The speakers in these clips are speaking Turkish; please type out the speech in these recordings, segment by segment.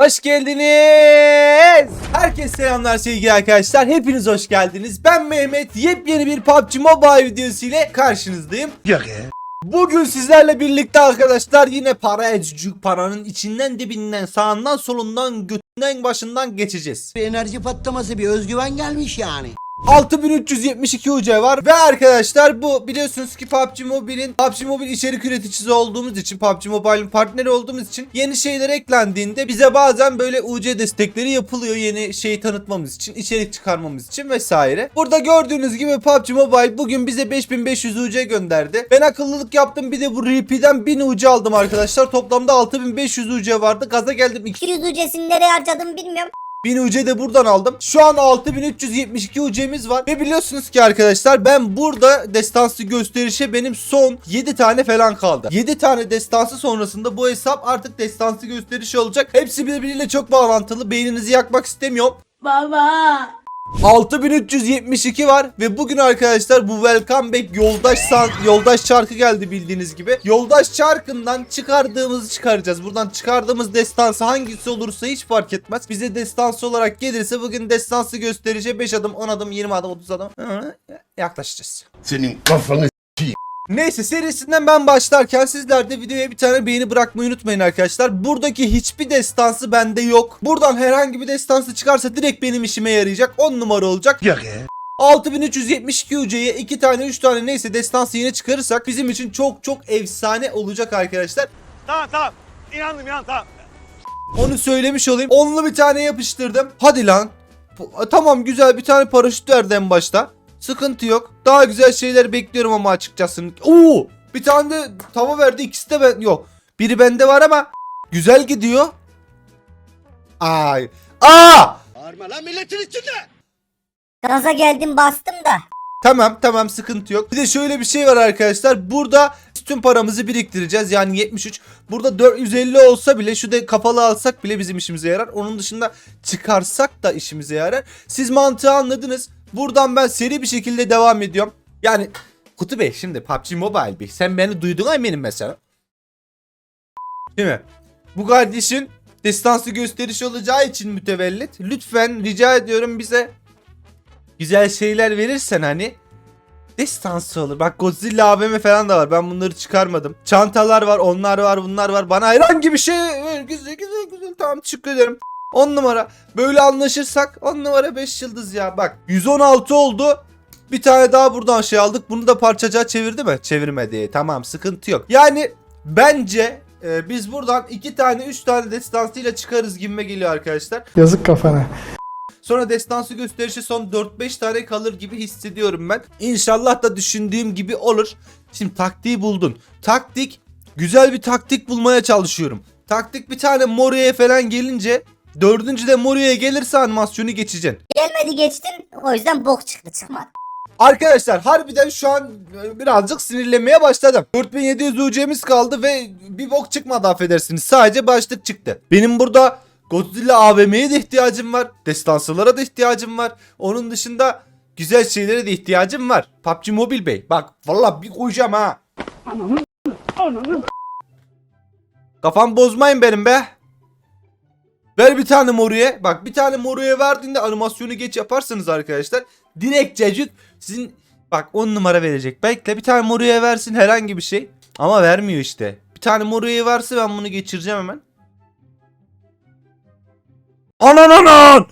Hoş geldiniz. Herkese selamlar sevgili arkadaşlar. Hepiniz hoş geldiniz. Ben Mehmet. Yepyeni bir PUBG Mobile videosu ile karşınızdayım. Yok ya. Bugün sizlerle birlikte arkadaşlar yine para ecücük paranın içinden dibinden sağından solundan götünden başından geçeceğiz. Bir enerji patlaması bir özgüven gelmiş yani. 6372 UC var ve arkadaşlar bu biliyorsunuz ki PUBG Mobile'in PUBG Mobile içerik üreticisi olduğumuz için PUBG Mobile'in partneri olduğumuz için yeni şeyler eklendiğinde bize bazen böyle UC destekleri yapılıyor yeni şeyi tanıtmamız için içerik çıkarmamız için vesaire. Burada gördüğünüz gibi PUBG Mobile bugün bize 5500 UC gönderdi. Ben akıllılık yaptım bir de bu RP'den 1000 UC aldım arkadaşlar. Toplamda 6500 UC vardı. Gaza geldim 200 ucesini nereye harcadım bilmiyorum. 1000 UC de buradan aldım. Şu an 6372 UC'miz var. Ve biliyorsunuz ki arkadaşlar ben burada destansı gösterişe benim son 7 tane falan kaldı. 7 tane destansı sonrasında bu hesap artık destansı gösterişi olacak. Hepsi birbiriyle çok bağlantılı. Beyninizi yakmak istemiyorum. Baba. 6372 var ve bugün arkadaşlar bu Welcome Back yoldaş yoldaş çarkı geldi bildiğiniz gibi. Yoldaş çarkından çıkardığımızı çıkaracağız. Buradan çıkardığımız destansı hangisi olursa hiç fark etmez. Bize destansı olarak gelirse bugün destansı gösterişe 5 adım, 10 adım, 20 adım, 30 adım yaklaşacağız. Senin kafanı Neyse serisinden ben başlarken sizler de videoya bir tane beğeni bırakmayı unutmayın arkadaşlar. Buradaki hiçbir destansı bende yok. Buradan herhangi bir destansı çıkarsa direkt benim işime yarayacak. 10 numara olacak. Yok ya. 6372 UC'ye 2 tane 3 tane neyse destansı yine çıkarırsak bizim için çok çok efsane olacak arkadaşlar. Tamam tamam. İnandım inandım tamam. Onu söylemiş olayım. Onlu bir tane yapıştırdım. Hadi lan. Tamam güzel bir tane paraşüt verdi en başta. Sıkıntı yok. Daha güzel şeyler bekliyorum ama açıkçası. Oo! Bir tane de tava verdi. İkisi de ben yok. Biri bende var ama güzel gidiyor. Ay. Aa! Bağırma lan milletin içinde. Gaza geldim bastım da. Tamam tamam sıkıntı yok. Bir de şöyle bir şey var arkadaşlar. Burada tüm paramızı biriktireceğiz. Yani 73. Burada 450 olsa bile şu da kapalı alsak bile bizim işimize yarar. Onun dışında çıkarsak da işimize yarar. Siz mantığı anladınız. Buradan ben seri bir şekilde devam ediyorum. Yani Kutu Bey şimdi PUBG Mobile Bey sen beni duydun eminim mesela. Değil mi? Bu kardeşin destansı gösteriş olacağı için mütevellit. Lütfen rica ediyorum bize güzel şeyler verirsen hani destansı olur. Bak Godzilla AVM falan da var. Ben bunları çıkarmadım. Çantalar var, onlar var, bunlar var. Bana herhangi bir şey. Güzel güzel güzel. Tamam teşekkür ederim. 10 numara. Böyle anlaşırsak 10 numara 5 yıldız ya. Bak 116 oldu. Bir tane daha buradan şey aldık. Bunu da parçacığa çevirdi mi? Çevirmedi. Tamam sıkıntı yok. Yani bence e, biz buradan 2 tane 3 tane destansıyla çıkarız gibime geliyor arkadaşlar. Yazık kafana. Sonra destansı gösterişi son 4-5 tane kalır gibi hissediyorum ben. İnşallah da düşündüğüm gibi olur. Şimdi taktiği buldun. Taktik güzel bir taktik bulmaya çalışıyorum. Taktik bir tane Moria'ya falan gelince dördüncü de Moria'ya gelirse animasyonu geçeceksin. Gelmedi geçtin. O yüzden bok çıktı çıkmadı. Arkadaşlar harbiden şu an e, birazcık sinirlenmeye başladım. 4700 UC'miz kaldı ve bir bok çıkmadı affedersiniz. Sadece başlık çıktı. Benim burada Godzilla AVM'ye de ihtiyacım var. Destansılara da ihtiyacım var. Onun dışında güzel şeylere de ihtiyacım var. PUBG Mobile Bey. Bak valla bir koyacağım ha. Kafam bozmayın benim be. Ver bir tane moruya. Bak bir tane moruya verdiğinde animasyonu geç yaparsanız arkadaşlar. Direkt cacık sizin bak 10 numara verecek. Bekle bir tane moruya versin herhangi bir şey. Ama vermiyor işte. Bir tane moruya verse ben bunu geçireceğim hemen. Anan anan!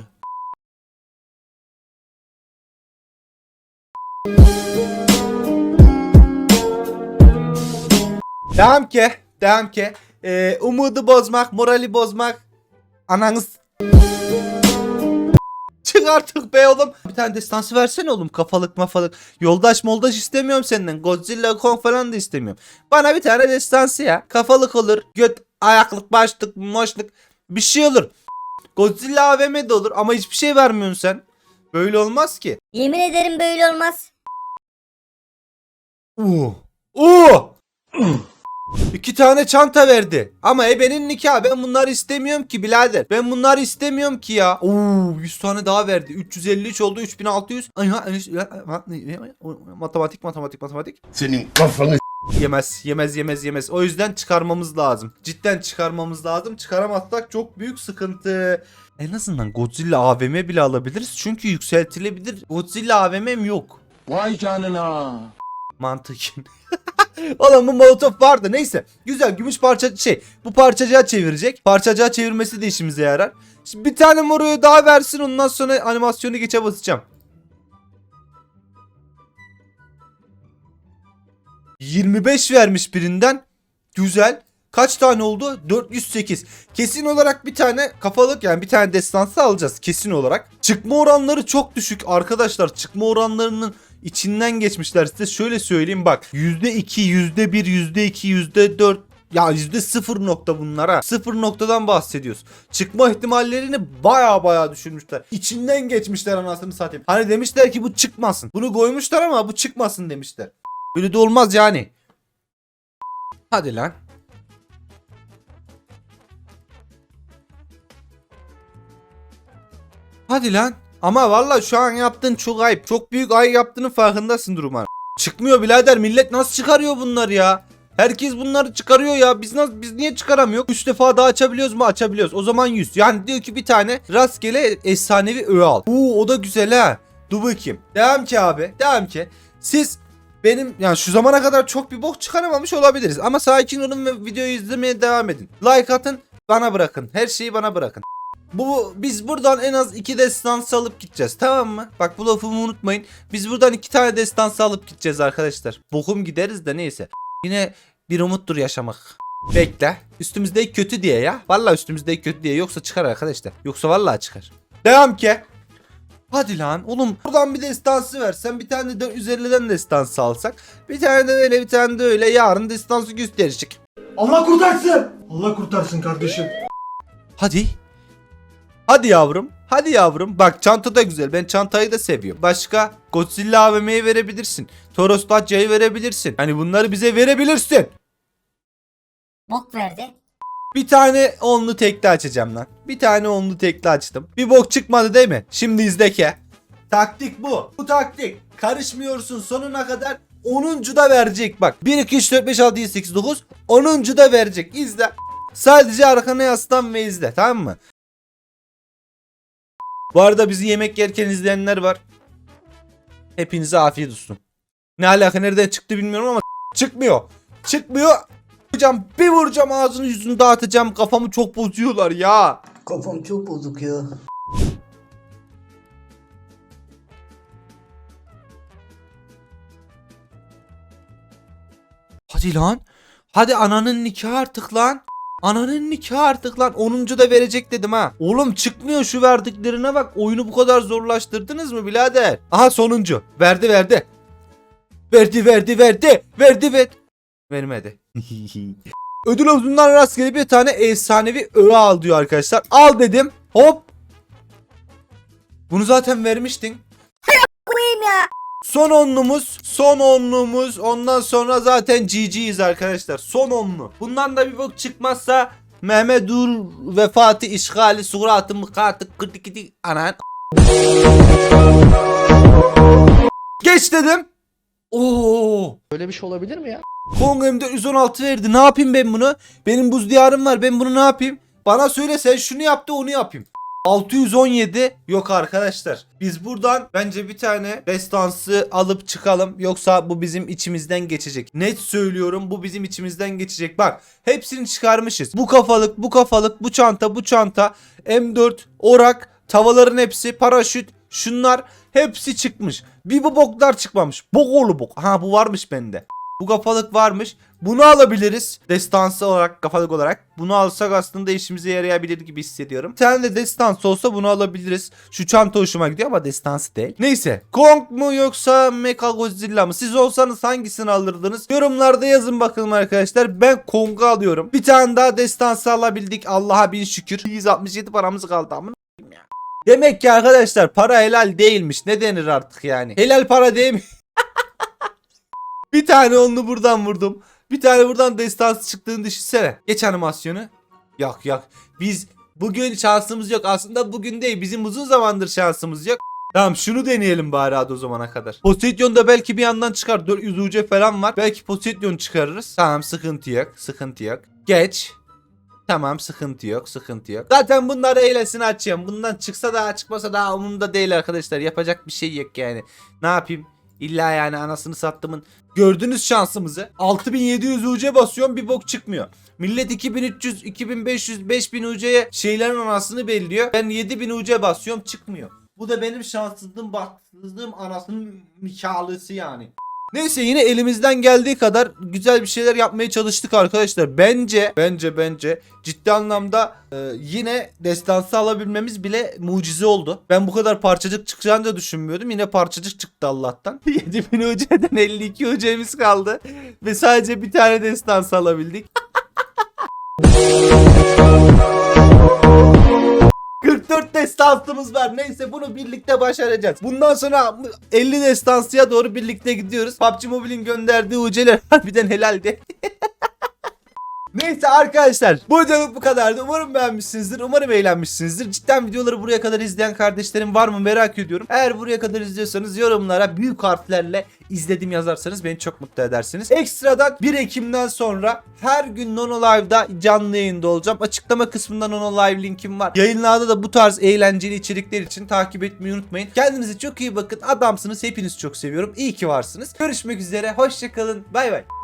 Devam ki, devam ki. Ee, umudu bozmak, morali bozmak. Ananız. Çık artık be oğlum. Bir tane destansı versene oğlum kafalık mafalık. Yoldaş moldaş istemiyorum senden. Godzilla Kong falan da istemiyorum. Bana bir tane destansı ya. Kafalık olur. Göt ayaklık başlık moşluk. Bir şey olur. Godzilla AVM de olur ama hiçbir şey vermiyorsun sen. Böyle olmaz ki. Yemin ederim böyle olmaz. Uh. Uh. İki tane çanta verdi. Ama ebenin nikahı. Ben bunları istemiyorum ki birader. Ben bunları istemiyorum ki ya. Oo 100 tane daha verdi. 353 oldu 3600. Ay, ha, Matematik matematik matematik. Senin kafanı Yemez, yemez, yemez, yemez. O yüzden çıkarmamız lazım. Cidden çıkarmamız lazım. Çıkaramazsak çok büyük sıkıntı. En azından Godzilla AVM bile alabiliriz. Çünkü yükseltilebilir. Godzilla AVM'm yok. Vay canına. Mantıken. Oğlum bu molotof vardı. Neyse. Güzel gümüş parça şey. Bu parçacığa çevirecek. Parçacığa çevirmesi de işimize yarar. Şimdi bir tane moruyu daha versin. Ondan sonra animasyonu geçe basacağım. 25 vermiş birinden. Güzel. Kaç tane oldu? 408. Kesin olarak bir tane kafalık yani bir tane destansı alacağız kesin olarak. Çıkma oranları çok düşük arkadaşlar. Çıkma oranlarının içinden geçmişler size. Şöyle söyleyeyim bak. %2, %1, %2, %4 ya yüzde sıfır nokta bunlar ha. Sıfır noktadan bahsediyoruz. Çıkma ihtimallerini baya baya düşürmüşler. İçinden geçmişler anasını satayım. Hani demişler ki bu çıkmasın. Bunu koymuşlar ama bu çıkmasın demişler. Böyle de olmaz yani. Hadi lan. Hadi lan. Ama valla şu an yaptığın çok ayıp. Çok büyük ayıp yaptığının farkındasın duruma. Çıkmıyor birader millet nasıl çıkarıyor bunları ya? Herkes bunları çıkarıyor ya. Biz nasıl biz niye çıkaramıyoruz? 3 defa daha açabiliyoruz mu? Açabiliyoruz. O zaman 100. Yani diyor ki bir tane rastgele efsanevi öğe al. Oo o da güzel ha. Dur bakayım. Devam ki abi. Devam ki. Siz benim yani şu zamana kadar çok bir bok çıkaramamış olabiliriz. Ama sakin olun ve videoyu izlemeye devam edin. Like atın. Bana bırakın. Her şeyi bana bırakın. Bu biz buradan en az iki destansı alıp gideceğiz tamam mı? Bak bu lafımı unutmayın. Biz buradan iki tane destansı alıp gideceğiz arkadaşlar. Bokum gideriz de neyse. Yine bir umuttur yaşamak. Bekle. Üstümüzde kötü diye ya. Vallahi üstümüzde kötü diye. Yoksa çıkar arkadaşlar. Yoksa vallahi çıkar. Devam ki. Hadi lan oğlum buradan bir destansı versen bir tane de 450'den destansı alsak. Bir tane de öyle bir tane de öyle yarın destansı gösterecek. Allah kurtarsın. Allah kurtarsın kardeşim. Hadi. Hadi yavrum. Hadi yavrum. Bak çanta da güzel. Ben çantayı da seviyorum. Başka Godzilla AVM'yi verebilirsin. Toros Dacia'yı verebilirsin. Hani bunları bize verebilirsin. Bok verdi. Bir tane onlu tekli açacağım lan. Bir tane onlu tekli açtım. Bir bok çıkmadı değil mi? Şimdi izle ki. Taktik bu. Bu taktik. Karışmıyorsun sonuna kadar 10. da verecek bak. 1, 2, 3, 4, 5, 6, 7, 8, 9. 10. da verecek. İzle. Sadece arkana yaslan ve izle tamam mı? Bu arada bizi yemek yerken izleyenler var. Hepinize afiyet olsun. Ne alaka nereden çıktı bilmiyorum ama çıkmıyor. Çıkmıyor. Vuracağım bir vuracağım ağzını yüzünü dağıtacağım kafamı çok bozuyorlar ya. Kafam çok bozuk ya. Hadi lan. Hadi ananın nikahı artık lan. Ananın nikahı artık lan. 10. da verecek dedim ha. Oğlum çıkmıyor şu verdiklerine bak. Oyunu bu kadar zorlaştırdınız mı birader? Aha sonuncu. Verdi verdi. Verdi verdi verdi. Verdi ver. Vermedi. Ödül havuzundan rastgele bir tane efsanevi öğe al diyor arkadaşlar. Al dedim. Hop. Bunu zaten vermiştin. Son onlumuz, son onlumuz. Ondan sonra zaten GG'yiz arkadaşlar. Son onlu. Bundan da bir bok çıkmazsa Mehmet Ur vefatı işgali suratı mıkatı kırdı kidi anan. Geç dedim. Oo. Böyle bir şey olabilir mi ya? Kong M416 verdi. Ne yapayım ben bunu? Benim buz diyarım var. Ben bunu ne yapayım? Bana söyle sen şunu yaptı onu yapayım. 617 yok arkadaşlar. Biz buradan bence bir tane destansı alıp çıkalım. Yoksa bu bizim içimizden geçecek. Net söylüyorum bu bizim içimizden geçecek. Bak hepsini çıkarmışız. Bu kafalık, bu kafalık, bu çanta, bu çanta, M4, orak, tavaların hepsi, paraşüt, şunlar hepsi çıkmış. Bir bu boklar çıkmamış. Bok oğlu bok. Ha bu varmış bende. Bu kafalık varmış. Bunu alabiliriz. Destansı olarak kafalık olarak. Bunu alsak aslında işimize yarayabilir gibi hissediyorum. Tane de destansı olsa bunu alabiliriz. Şu çanta hoşuma gidiyor ama destansı değil. Neyse. Kong mu yoksa Mecha Godzilla mı? Siz olsanız hangisini alırdınız? Yorumlarda yazın bakalım arkadaşlar. Ben Kong'u alıyorum. Bir tane daha destansı alabildik. Allah'a bin şükür. 167 paramız kaldı ama. Demek ki arkadaşlar para helal değilmiş. Ne denir artık yani? Helal para değil mi? Bir tane onlu buradan vurdum. Bir tane buradan destansı çıktığını düşünsene. Geç animasyonu. Yok yok. Biz bugün şansımız yok. Aslında bugün değil. Bizim uzun zamandır şansımız yok. Tamam şunu deneyelim bari hadi o zamana kadar. Poseidon da belki bir yandan çıkar. 400 UC falan var. Belki Poseidon çıkarırız. Tamam sıkıntı yok. Sıkıntı yok. Geç. Tamam sıkıntı yok sıkıntı yok. Zaten bunları eylesini açıyorum. Bundan çıksa da çıkmasa da umurumda değil arkadaşlar. Yapacak bir şey yok yani. Ne yapayım? İlla yani anasını sattımın. Gördünüz şansımızı. 6700 UC basıyorum bir bok çıkmıyor. Millet 2300, 2500, 5000 UC'ye şeylerin anasını belliyor. Ben 7000 UC basıyorum çıkmıyor. Bu da benim şanssızlığım, bahtsızlığım anasının nikahlısı yani. Neyse yine elimizden geldiği kadar güzel bir şeyler yapmaya çalıştık arkadaşlar. Bence, bence, bence ciddi anlamda e, yine destansı alabilmemiz bile mucize oldu. Ben bu kadar parçacık çıkacağını da düşünmüyordum. Yine parçacık çıktı Allah'tan. 7000 UC'den 52 UC'miz kaldı. Ve sadece bir tane destansı alabildik. 44 destansımız var. Neyse bunu birlikte başaracağız. Bundan sonra 50 destansıya doğru birlikte gidiyoruz. PUBG Mobile'in gönderdiği uceler harbiden helaldi. Neyse arkadaşlar bu videoluk bu kadardı. Umarım beğenmişsinizdir. Umarım eğlenmişsinizdir. Cidden videoları buraya kadar izleyen kardeşlerim var mı merak ediyorum. Eğer buraya kadar izliyorsanız yorumlara büyük harflerle izledim yazarsanız beni çok mutlu edersiniz. Ekstradan 1 Ekim'den sonra her gün Nono Live'da canlı yayında olacağım. Açıklama kısmında Nono Live linkim var. Yayınlarda da bu tarz eğlenceli içerikler için takip etmeyi unutmayın. Kendinize çok iyi bakın. Adamsınız. Hepinizi çok seviyorum. İyi ki varsınız. Görüşmek üzere. Hoşçakalın. Bay bay.